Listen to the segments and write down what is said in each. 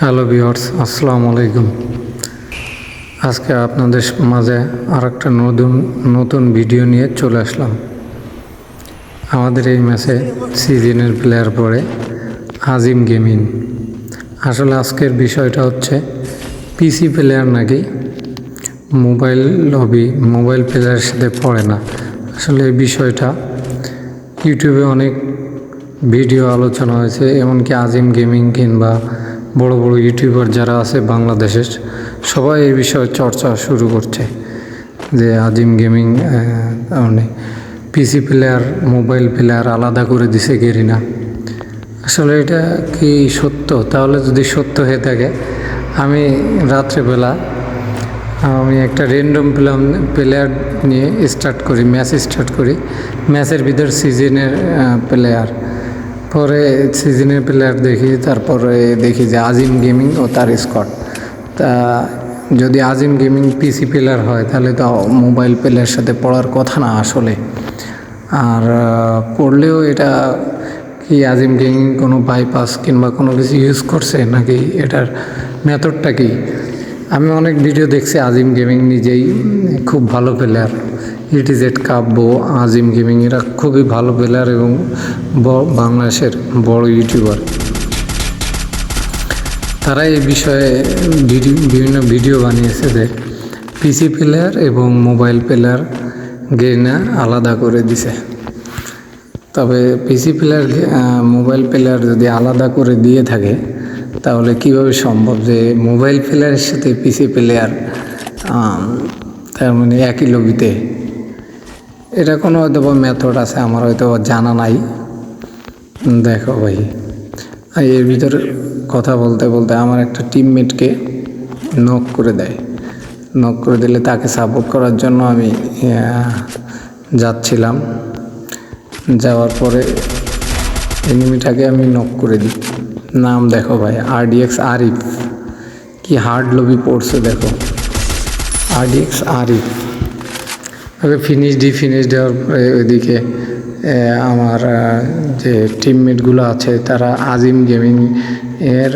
Hello viewers আসসালামু আলাইকুম আজকে আপনাদের মাঝে আর একটা নতুন নতুন ভিডিও নিয়ে চলে আসলাম। আমাদের এই ম্যাচে সিজনের প্লেয়ার পড়ে আজিম গেমিং আসলে আজকের বিষয়টা হচ্ছে পিসি প্লেয়ার নাকি মোবাইল লবি মোবাইল প্লেয়ারের সাথে পড়ে না। আসলে এই বিষয়টা ইউটিউবে অনেক ভিডিও আলোচনা হয়েছে, এমনকি আজিম গেমিং কিংবা বড় বড় ইউটিউবার যারা আছে বাংলাদেশের, সবাই এই বিষয়ে চর্চা শুরু করছে। যে আজিম গেমিং মানে পিসি প্লেয়ার, মোবাইল প্লেয়ার আলাদা করে দিছে গেরিনা। আসলে এটা কি সত্য? তাহলে যদি সত্য হয়ে থাকে, আমি রাত্রেবেলা, আমি একটা র্যান্ডম প্লেয়ার প্লেয়ার নিয়ে স্টার্ট করি ম্যাচ স্টার্ট করি। ম্যাচের ভিতর সিজনের প্লেয়ার পরে সিজনের প্লেয়ার দেখি, তারপরে দেখি যে আজিম গেমিং ও তার স্কট তা যদি আজিম গেমিং পিসি প্লেয়ার হয়, তাহলে তো মোবাইল প্লেয়ার সাথে পড়ার কথা না আসলে। আর পড়লেও এটা কি আজিম গেমিং কোনো বাইপাস কিংবা কোনো কিছু ইউজ করছে, নাকি এটার মেথডটা কি? আমি অনেক ভিডিও দেখছি আজিম গেমিং নিজেই খুব ভালো প্লেয়ার ইটিজেড কাব্য, আজিম গেমিং এরা খুবই ভালো প্লেয়ার এবং বাংলাদেশের বড় ইউটিউবার তারা এই বিষয়ে বিভিন্ন ভিডিও বানিয়েছে যে পিসি প্লেয়ার এবং মোবাইল প্লেয়ার গেনা আলাদা করে দিছে। তবে পিসি প্লেয়ার মোবাইল প্লেয়ার যদি আলাদা করে দিয়ে থাকে তাহলে কীভাবে সম্ভব যে মোবাইল প্লেয়ারের সাথে পিসি প্লেয়ার তার মানে একই লবিতে? এটা কোনো হয়তো বা মেথড আছে, আমার হয়তো জানা নাই। দেখো ভাই এর ভিতরে কথা বলতে বলতে আমার একটা টিমমেটকে নক করে দেয়। নক করে দিলে তাকে সাপোর্ট করার জন্য আমি যাচ্ছিলাম। যাওয়ার পরে এনিমিটাকে আমি নক করে দিই। নাম দেখো ভাই আরডিএক্স আরিফ কি হার্ড লবি পড়ছে দেখো। আরডিএক্স আরিফ ওকে ফিনিশ ডি ফিনিশ দেওয়ার পরে ওইদিকে আমার যে টিমমেটগুলো আছে, তারা আজিম গেমিং এর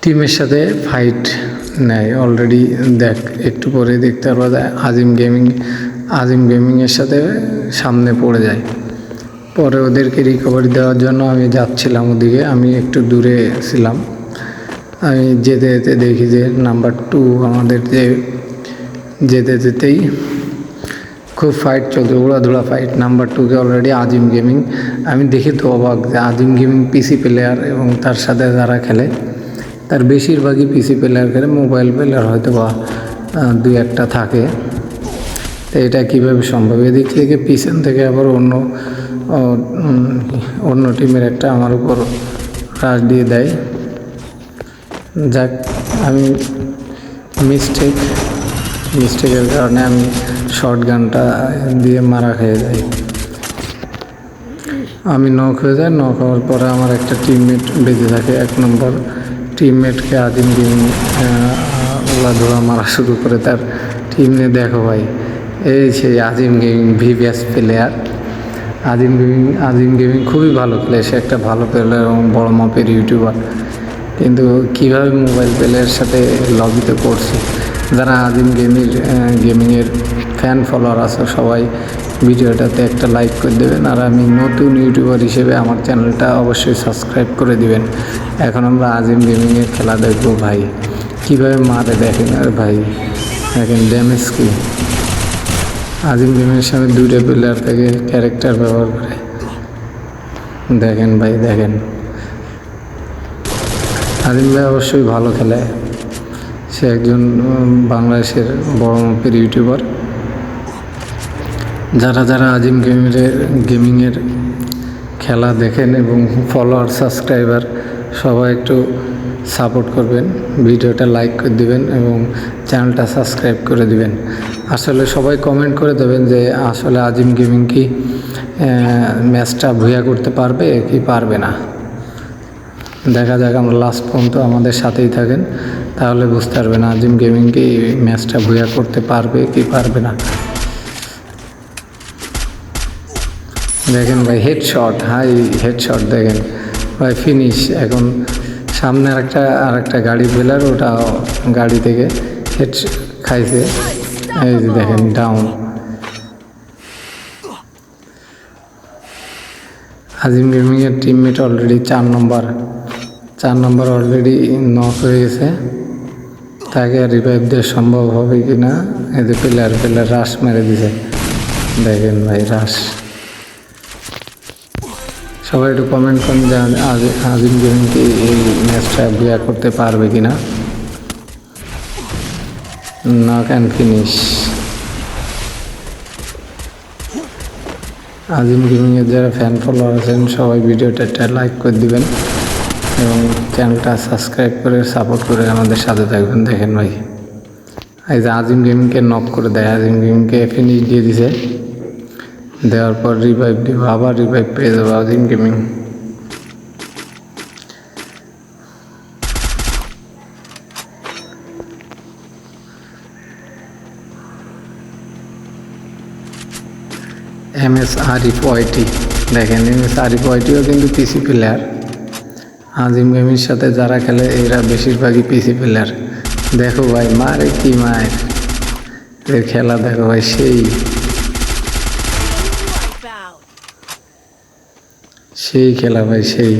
টিমের সাথে ফাইট নেয় অলরেডি দেখ, একটু পরে দেখতে পারব আজিম গেমিং আজিম গেমিংয়ের সাথে সামনে পড়ে যায়। পরে ওদেরকে রিকভারি দেওয়ার জন্য আমি যাচ্ছিলাম ওদিকে। আমি একটু দূরে ছিলাম। আমি যেতে যেতে দেখি যে নাম্বার টু আমাদের যে যেতে যেতেই খুব ফাইট চলছে, উড়াধুরা ফাইট নাম্বার টুকে অলরেডি আজিম গেমিং আমি দেখি তো অবাক যে আজিম গেমিং পিসি প্লেয়ার এবং তার সাথে যারা খেলে, তার বেশিরভাগই পিসি প্লেয়ার খেলে মোবাইল প্লেয়ার হয়তো বা দুই একটা থাকে। তো এটা কীভাবে সম্ভব? এদিক থেকে পিছন থেকে আবার অন্য ও, অন্য টিমের একটা আমার উপর রাশ দিয়ে দেয়। যাক আমি মিস্টেক মিস্টেকের কারণে আমি শর্ট গানটা দিয়ে মারা খেয়ে যাই। আমি নক হয়ে যাই নক হওয়ার পরে আমার একটা টিমমেট বেঁচে থাকে। এক নম্বর টিমমেটকে আদিম দিন ধোলা মারা শুরু করে তার টিম নিয়ে দেখো ভাই এই সেই Azim gaming VVS player Azim gaming Azim gaming খুবই ভালো খেলে সে একটা ভালো প্লেয়ার এবং বড় মাপের ইউটিউবার। কিন্তু কীভাবে মোবাইল প্লেয়ারের সাথে লবিতে করছে? যারা আজিম গেমির গেমিংয়ের ফ্যান ফলোয়ার আছে, সবাই ভিডিওটাতে একটা লাইক করে দেবেন। আর আমি নতুন ইউটিউবার হিসেবে আমার চ্যানেলটা অবশ্যই সাবস্ক্রাইব করে দিবেন। এখন আমরা আজিম গেমিংয়ের খেলা দেখব, ভাই। কীভাবে মারে দেখেন, আর ভাই। দেখেন ড্যামেজ কি। আজিম গেমিংয়ের সামনে দুইটা প্লেয়ার থেকে ক্যারেক্টার ব্যবহার করে। দেখেন ভাই, দেখেন। আজিম ভাই অবশ্যই ভালো খেলে। সে একজন বাংলাদেশের বড় মাপের ইউটিউবার যারা যারা আজিম গেমের গেমিংয়ের খেলা দেখেন এবং ফলোয়ার সাবস্ক্রাইবার সবাই একটু সাপোর্ট করবেন, ভিডিওটা লাইক করে দিবেন এবং চ্যানেলটা সাবস্ক্রাইব করে দিবেন। আসলে সবাই কমেন্ট করে দেবেন যে আসলে আজিম গেমিং কি ম্যাচটা ভুয়া করতে পারবে কি পারবে না। দেখা যাক, আমরা লাস্ট পর্যন্ত আমাদের সাথেই থাকেন, তাহলে বুঝতে পারবেন আজিম গেমিং কি ম্যাচটা ভুয়া করতে পারবে কি পারবে না। দেখেন ভাই হেডশট হাই হেডশট দেখেন। ভাই ফিনিশ এখন সামনে একটা আর একটা গাড়ি ফেলার ওটা গাড়ি থেকে হেড খাইছে। এই যে দেখেন ডাউন আজিম গেমিংয়ের টিমমেট অলরেডি চার নম্বর চার নম্বর অলরেডি নক হয়ে গেছে। তাকে রিভাইভ দেওয়া সম্ভব হবে কি না এই যে প্লেয়ার প্লেয়ার রাশ মেরে দিছে। দেখেন ভাই রাশ সবাই একটু কমেন্ট করেন যে আজিম গেমিং কি এই ম্যাচটা বিয়া করতে পারবে কি না নক অ্যান্ড ফিনিশ আজিম গেমিংয়ের যারা ফ্যান ফলোয়ার আছেন, সবাই ভিডিওটা একটা লাইক করে দিবেন এবং চ্যানেলটা সাবস্ক্রাইব করে সাপোর্ট করে আমাদের সাথে থাকবেন। দেখেন ভাই। এই যে আজিম গেমিংকে নক করে দেয়। আজিম গেমিংকে ফিনিশ দিয়ে দিছে। দেওয়ার পর রিভাইভ দিব, আবার রিভাইভ পেয়ে যাব Azim gaming M S Arif YT দেখেন এম এস আরিফ ওয়াইটিও কিন্তু পিসি প্লেয়ার আজিম গেমির সাথে যারা খেলে, এরা বেশিরভাগই পিসি প্লেয়ার দেখো ভাই, মারে কি মায়ের এর খেলা দেখো ভাই, সেই। সেই খেলা ভাই, সেই।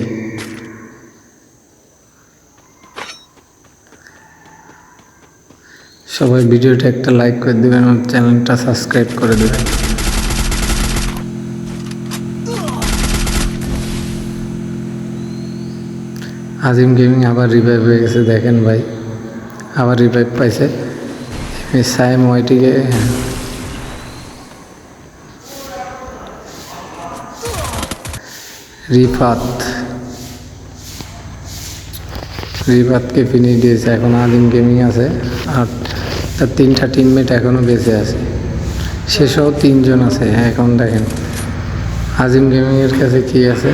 সবাই ভিডিওটা একটা লাইক করে দেবেন আর চ্যানেলটা সাবস্ক্রাইব করে দেবেন। আজিম গেমিং আবার রিভাইভ হয়ে গেছে, দেখেন ভাই। আবার রিভাইভ পাইছে। সাইম ওয়াইটিকে রিফাত। রিফাতকে ফিনিশ দিয়েছে, এখন আদিম গেমিং আছে, আর তার তিনটা টিমমেট এখনও বেঁচে আছে। সেসব তিনজন আছে হ্যাঁ এখন দেখেন। আজিম গেমিংয়ের কাছে কি আছে?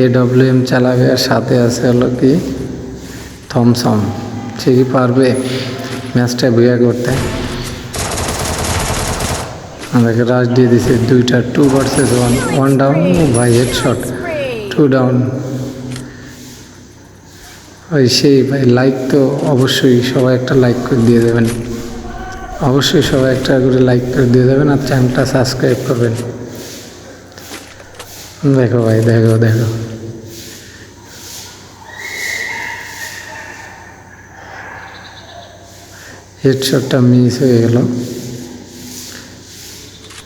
এ ডব্লিউ এম চালাবে, আর সাথে আছে হলো কি? থমসম সে কি পারবে ম্যাচটা বিয়া করতে। আমাকে রাশ দিয়ে দিছে, দুইটা two versus one one down ভাই হেড শট টু ডাউন ওই সেই ভাই লাইক তো অবশ্যই সবাই একটা লাইক করে দিয়ে দেবেন। অবশ্যই সবাই একটা করে লাইক করে দিয়ে দেবেন আর চ্যানেলটা সাবস্ক্রাইব করবেন। দেখো ভাই, দেখো দেখো। হেডশটটা মিস হয়ে গেল।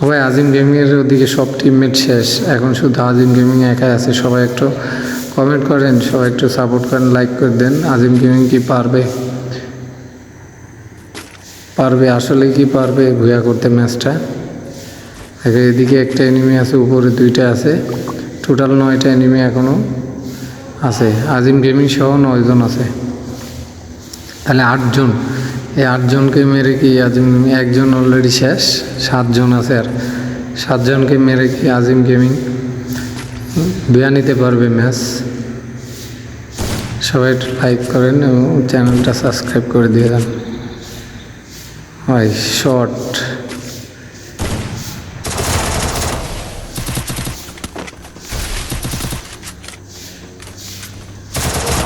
ভাই, আজিম গেমিংয়ের ওদিকে সব টিমমেট শেষ। এখন শুধু আজিম গেমিং একাই আছে। সবাই একটু কমেন্ট করেন, সবাই একটু সাপোর্ট করেন লাইক করে দেন। আজিম গেমিং কি পারবে? পারবে, আসলে কি পারবে? ভুয়া করতে ম্যাচটা দেখো এদিকে একটা এনিমি আছে, উপরে দুইটা আছে। টোটাল নয়টা এনিমি এখনও আছে। আজিম গেমিং সহ নয়জন আছে। তাহলে আটজন। এই আটজনকে মেরে কি আজিম একজন অলরেডি শেষ? সাতজন আছে আর। সাতজনকে মেরে কি আজিম গেমিং? বিয়া নিতে পারবে ম্যাচ। সবাই একটু লাইক করেন এবং চ্যানেলটা সাবস্ক্রাইব করে দিয়ে দেন। হয় শর্ট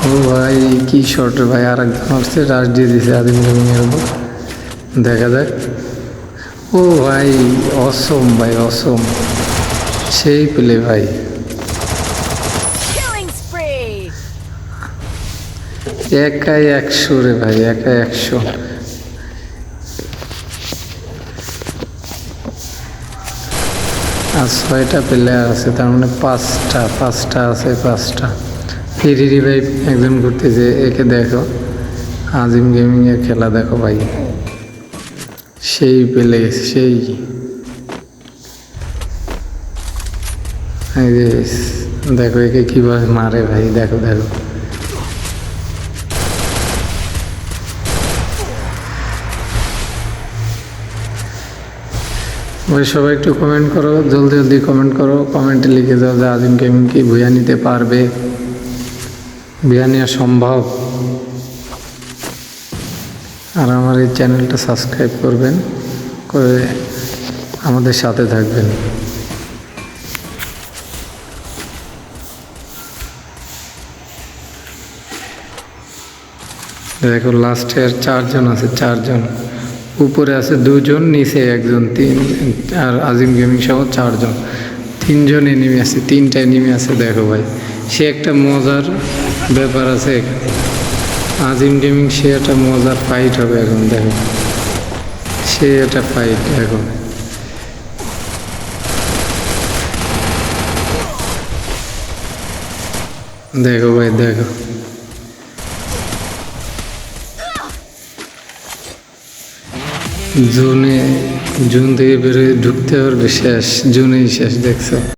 ও ভাই কি শর্ট ভাই আর একজন আসছে রাশ দিয়ে দিছে আদিম গেমিংয়ের উপর। দেখা যাক। ও ভাই অসম ভাই অসম। সেই পেলে ভাই। একাই একশো রে ভাই একাই একশো। আর ছয়টা প্লেয়ার আছে তার মানে পাঁচটা পাঁচটা আছে পাঁচটা। ফ্রি রিভাইভ একজন ঘুরতেছে, একে দেখো। আজিম গেমিং এর খেলা দেখো ভাই। সেই পেলে সেই। দেখো একে কীভাবে মারে ভাই, দেখো দেখো। ওই সবাই একটু কমেন্ট করো, জলদি জলদি কমেন্ট করো। কমেন্টে লিখে দাও যে আজিম গেমিং কি ভুয়া নিতে পারবে। ভুয়া নেওয়া সম্ভব। আর আমার এই চ্যানেলটা সাবস্ক্রাইব করবেন, করে আমাদের সাথে থাকবেন। দেখো লাস্টে আর চারজন আছে, চারজন। উপরে আছে দুজন, নিচে একজন, তিন, আর আজিম গেমিং সহ চারজন। তিনজন এনিমি আছে, তিনটা এনিমি আছে, দেখো ভাই। সে একটা মজার ব্যাপার আছে আজিম গেমিং সে একটা মজার ফাইট হবে এখন, দেখো। সে একটা ফাইট এখন। দেখো ভাই, দেখো। জুনে, জুন থেকে বেরোয় ঢুকতে পারবে শেষ, জুনেই শেষ, দেখছ?